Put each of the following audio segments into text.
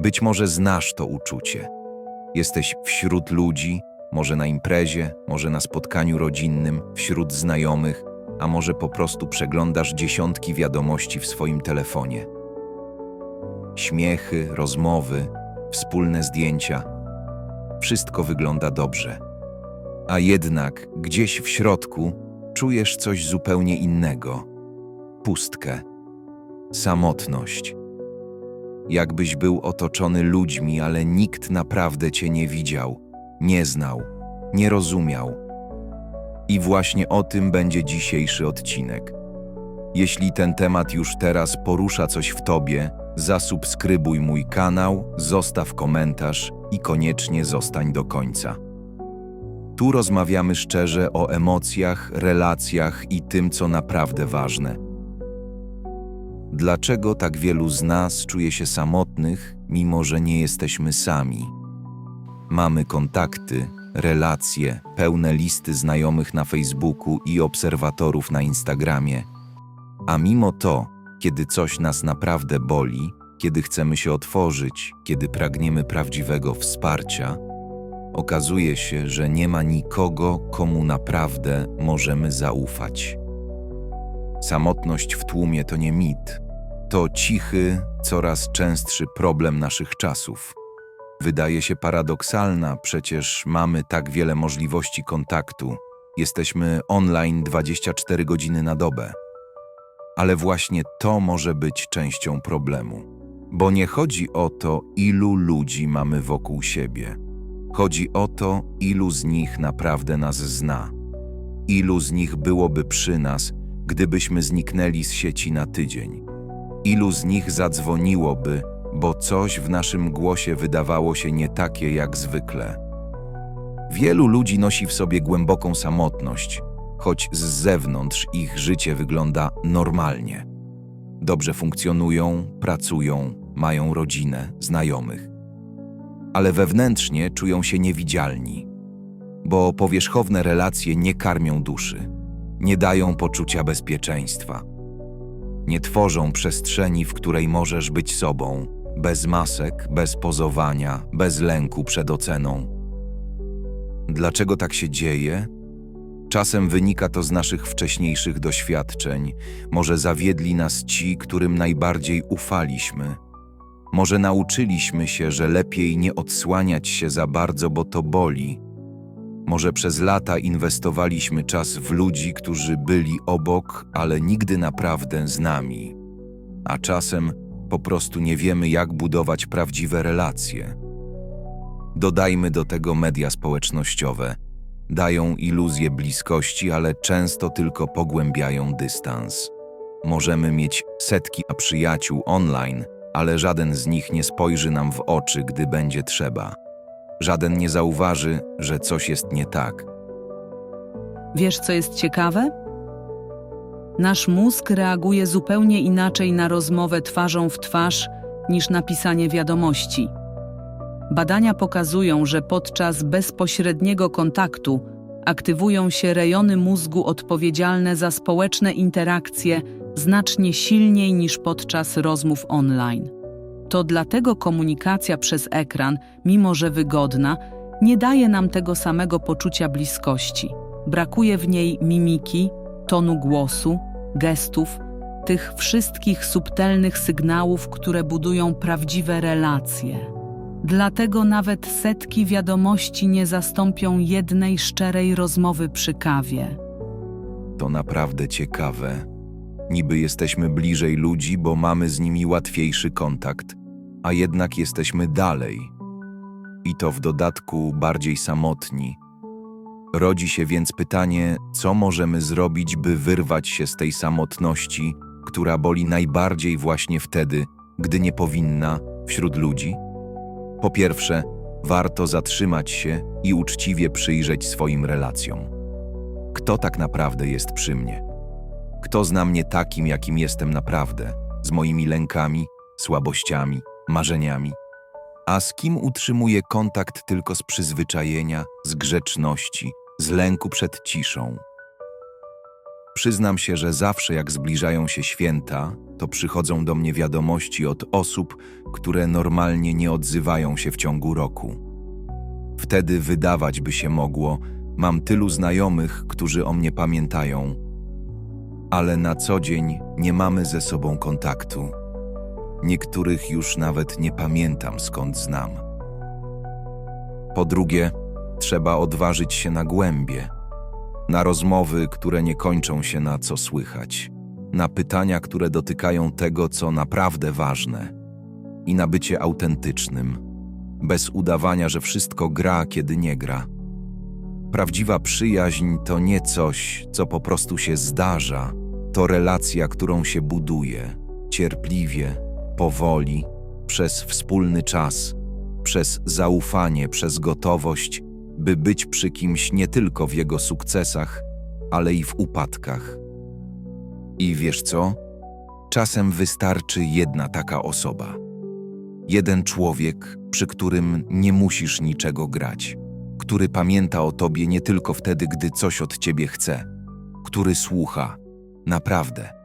Być może znasz to uczucie. Jesteś wśród ludzi, może na imprezie, może na spotkaniu rodzinnym, wśród znajomych, a może po prostu przeglądasz dziesiątki wiadomości w swoim telefonie. Śmiechy, rozmowy, wspólne zdjęcia wszystko wygląda dobrze. A jednak gdzieś w środku czujesz coś zupełnie innego pustkę, samotność. Jakbyś był otoczony ludźmi, ale nikt naprawdę cię nie widział, nie znał, nie rozumiał. I właśnie o tym będzie dzisiejszy odcinek. Jeśli ten temat już teraz porusza coś w tobie, zasubskrybuj mój kanał, zostaw komentarz i koniecznie zostań do końca. Tu rozmawiamy szczerze o emocjach, relacjach i tym, co naprawdę ważne. Dlaczego tak wielu z nas czuje się samotnych, mimo że nie jesteśmy sami? Mamy kontakty, relacje, pełne listy znajomych na Facebooku i obserwatorów na Instagramie. A mimo to, kiedy coś nas naprawdę boli, kiedy chcemy się otworzyć, kiedy pragniemy prawdziwego wsparcia, okazuje się, że nie ma nikogo, komu naprawdę możemy zaufać. Samotność w tłumie to nie mit, to cichy, coraz częstszy problem naszych czasów. Wydaje się paradoksalna, przecież mamy tak wiele możliwości kontaktu, jesteśmy online 24 godziny na dobę. Ale właśnie to może być częścią problemu. Bo nie chodzi o to, ilu ludzi mamy wokół siebie. Chodzi o to, ilu z nich naprawdę nas zna. Ilu z nich byłoby przy nas, gdybyśmy zniknęli z sieci na tydzień. Ilu z nich zadzwoniłoby, bo coś w naszym głosie wydawało się nie takie jak zwykle. Wielu ludzi nosi w sobie głęboką samotność, choć z zewnątrz ich życie wygląda normalnie. Dobrze funkcjonują, pracują, mają rodzinę, znajomych. Ale wewnętrznie czują się niewidzialni, bo powierzchowne relacje nie karmią duszy, nie dają poczucia bezpieczeństwa. Nie tworzą przestrzeni, w której możesz być sobą, bez masek, bez pozowania, bez lęku przed oceną. Dlaczego tak się dzieje? Czasem wynika to z naszych wcześniejszych doświadczeń. Może zawiedli nas ci, którym najbardziej ufaliśmy. Może nauczyliśmy się, że lepiej nie odsłaniać się za bardzo, bo to boli. Może przez lata inwestowaliśmy czas w ludzi, którzy byli obok, ale nigdy naprawdę z nami. A czasem po prostu nie wiemy, jak budować prawdziwe relacje. Dodajmy do tego media społecznościowe. Dają iluzję bliskości, ale często tylko pogłębiają dystans. Możemy mieć setki przyjaciół online, ale żaden z nich nie spojrzy nam w oczy, gdy będzie trzeba. Żaden nie zauważy, że coś jest nie tak. Wiesz, co jest ciekawe? Nasz mózg reaguje zupełnie inaczej na rozmowę twarzą w twarz niż na pisanie wiadomości. Badania pokazują, że podczas bezpośredniego kontaktu aktywują się rejony mózgu odpowiedzialne za społeczne interakcje znacznie silniej niż podczas rozmów online. To dlatego komunikacja przez ekran, mimo że wygodna, nie daje nam tego samego poczucia bliskości. Brakuje w niej mimiki, tonu głosu, gestów, tych wszystkich subtelnych sygnałów, które budują prawdziwe relacje. Dlatego nawet setki wiadomości nie zastąpią jednej szczerej rozmowy przy kawie. To naprawdę ciekawe. Niby jesteśmy bliżej ludzi, bo mamy z nimi łatwiejszy kontakt, a jednak jesteśmy dalej. I to w dodatku bardziej samotni. Rodzi się więc pytanie, co możemy zrobić, by wyrwać się z tej samotności, która boli najbardziej właśnie wtedy, gdy nie powinna wśród ludzi? Po pierwsze, warto zatrzymać się i uczciwie przyjrzeć swoim relacjom. Kto tak naprawdę jest przy mnie? Kto zna mnie takim, jakim jestem naprawdę, z moimi lękami, słabościami, marzeniami? A z kim utrzymuję kontakt tylko z przyzwyczajenia, z grzeczności, z lęku przed ciszą? Przyznam się, że zawsze jak zbliżają się święta, to przychodzą do mnie wiadomości od osób, które normalnie nie odzywają się w ciągu roku. Wtedy wydawać by się mogło, mam tylu znajomych, którzy o mnie pamiętają, ale na co dzień nie mamy ze sobą kontaktu. Niektórych już nawet nie pamiętam skąd znam. Po drugie, trzeba odważyć się na głębie, na rozmowy, które nie kończą się na co słychać, na pytania, które dotykają tego, co naprawdę ważne, i na bycie autentycznym, bez udawania, że wszystko gra, kiedy nie gra. Prawdziwa przyjaźń to nie coś, co po prostu się zdarza, to relacja, którą się buduje cierpliwie, powoli, przez wspólny czas, przez zaufanie, przez gotowość, by być przy kimś nie tylko w jego sukcesach, ale i w upadkach. I wiesz co? Czasem wystarczy jedna taka osoba. Jeden człowiek, przy którym nie musisz niczego grać, który pamięta o tobie nie tylko wtedy, gdy coś od ciebie chce, który słucha, naprawdę.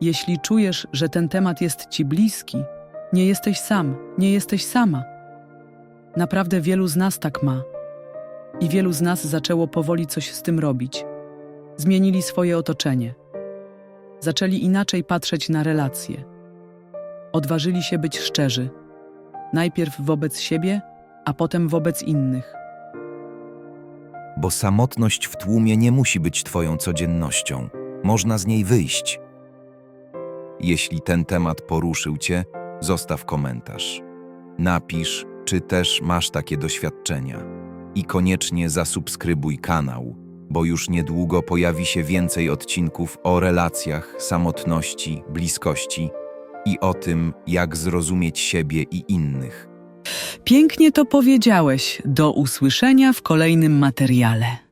Jeśli czujesz, że ten temat jest ci bliski, nie jesteś sam, nie jesteś sama. Naprawdę wielu z nas tak ma. I wielu z nas zaczęło powoli coś z tym robić. Zmienili swoje otoczenie. Zaczęli inaczej patrzeć na relacje. Odważyli się być szczerzy. Najpierw wobec siebie, a potem wobec innych. Bo samotność w tłumie nie musi być Twoją codziennością. Można z niej wyjść. Jeśli ten temat poruszył Cię, zostaw komentarz. Napisz, czy też masz takie doświadczenia. I koniecznie zasubskrybuj kanał, bo już niedługo pojawi się więcej odcinków o relacjach, samotności, bliskości i o tym, jak zrozumieć siebie i innych. Pięknie to powiedziałeś. Do usłyszenia w kolejnym materiale.